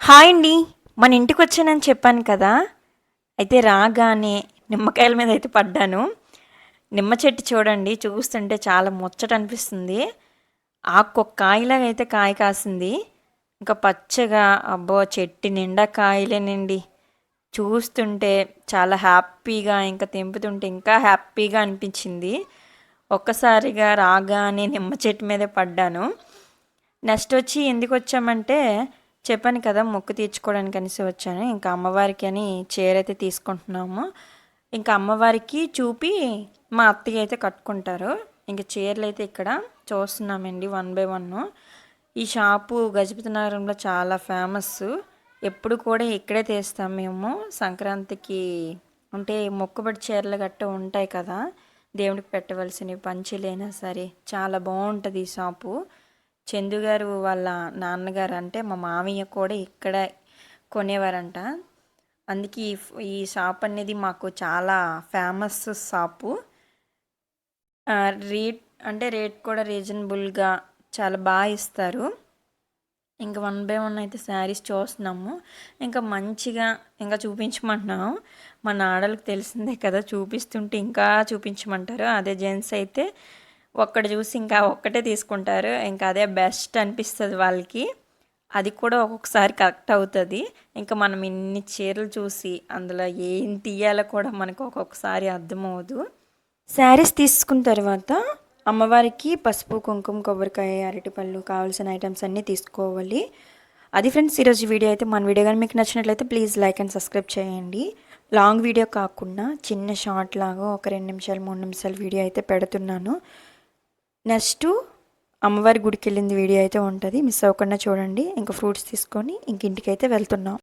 Hi అండి. మన ఇంటికి వచ్చానని చెప్పాను కదా. అయితే రాగానే నిమ్మకాయల మీద అయితే పడ్డాను. నిమ్మ చెట్టు చూడండి చూస్తుంటే చాలా ముచ్చట అనిపిస్తుంది. ఆకొక్క కాయలాగా అయితే కాయ కాసింది. ఇంకా పచ్చగా అబ్బో చెట్టు నిండా కాయలేనండి. చూస్తుంటే చాలా హ్యాపీగా ఇంకా తెంపుతుంటే ఇంకా హ్యాపీగా అనిపించింది. ఒక్కసారిగా రాగానే నిమ్మ చెట్టు మీదే పడ్డాను. నెక్స్ట్ వచ్చి ఎందుకు వచ్చామంటే చెప్పాను కదా మొక్కు తీర్చుకోవడానికి అనేసి వచ్చాను. ఇంకా అమ్మవారికి అని చీర అయితే తీసుకుంటున్నాము. ఇంకా అమ్మవారికి చూపి మా అత్తయ్య అయితే కట్టుకుంటారు. ఇంకా చీరలు అయితే ఇక్కడ చూస్తున్నామండి వన్ బై వన్ ఈ షాపు గజపతి నగరంలో చాలా ఫేమస్ ఎప్పుడు కూడా ఇక్కడే తీస్తాం మేము. సంక్రాంతికి అంటే మొక్కుబడి చీరలు గట్ట ఉంటాయి కదా దేవుడికి పెట్టవలసినవి పంచులైనా సరే. చాలా బాగుంటుంది ఈ షాపు. చందుగారు వాళ్ళ నాన్నగారు అంటే మా మామయ్య కూడా ఇక్కడ కొనేవారంట. అందుకే ఈ ఈ షాప్ అనేది మాకు చాలా ఫేమస్ షాపు. రేట్ అంటే రేట్ కూడా రీజనబుల్గా చాలా బాగా ఇస్తారు. ఇంకా వన్ బై వన్ అయితే శారీస్ చూస్తున్నాము. ఇంకా మంచిగా ఇంకా చూపించమంటున్నాము. మన ఆడలకు తెలిసిందే కదా చూపిస్తుంటే ఇంకా చూపించమంటారు. అదే జెంట్స్ అయితే ఒక్కటి చూసి ఇంకా ఒక్కటే తీసుకుంటారు. ఇంకా అదే బెస్ట్ అనిపిస్తుంది వాళ్ళకి. అది కూడా ఒక్కొక్కసారి కరెక్ట్ అవుతుంది. ఇంకా మనం ఇన్ని చీరలు చూసి అందులో ఏం తీయాలో కూడా మనకు ఒక్కొక్కసారి అర్థమవుదు శారీస్ తీసుకున్న తర్వాత అమ్మవారికి పసుపు కుంకుమ కొబ్బరికాయ అరటిపళ్ళు కావాల్సిన ఐటమ్స్ అన్నీ తీసుకోవాలి. అది ఫ్రెండ్స్ ఈరోజు వీడియో అయితే మన వీడియో కానీ మీకు నచ్చినట్లయితే ప్లీజ్ లైక్ అండ్ సబ్స్క్రైబ్ చేయండి. లాంగ్ వీడియో కాకుండా చిన్న షార్ట్ లాగా ఒక రెండు నిమిషాలు మూడు నిమిషాలు వీడియో అయితే పెడుతున్నాను. నెక్స్ట్ అమ్మవారి గుడికి వెళ్ళింది వీడియో అయితే ఉంటుంది. మిస్ అవ్వకుండా చూడండి. ఇంకా ఫ్రూట్స్ తీసుకొని ఇంక ఇంటికి అయితే వెళ్తున్నాం.